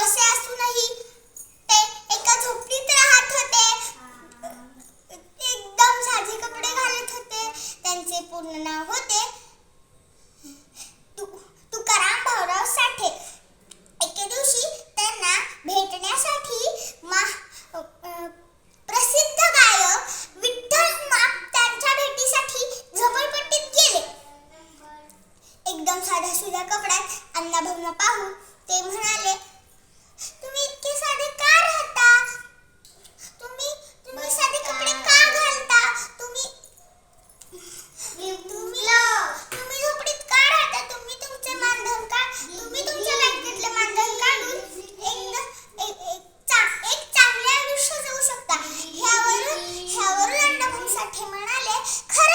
असे असूनही ते एका झोपडीत राहत होते. एकदम साधे कपडे घालत होते. त्यांचे पूर्ण नाव होते साध्या सुध्या कपड्यात अण्णाभाऊंना पाहू. ते म्हणाले तुम्ही इतके साधे का राहता? तुम्ही तुम्ही साधे कपडे का घालता? तुम्ही तुम्ही तुम्ही झोपडीत का राहता? तुम्ही तुमचे मानधन का तुम्ही तुमच्या बँकेतले मानधन काढून एक एक चांगले आयुष्य जगू शकता? ह्यावरून ह्यावरून अण्णाभाऊ साठे म्हणाले खरं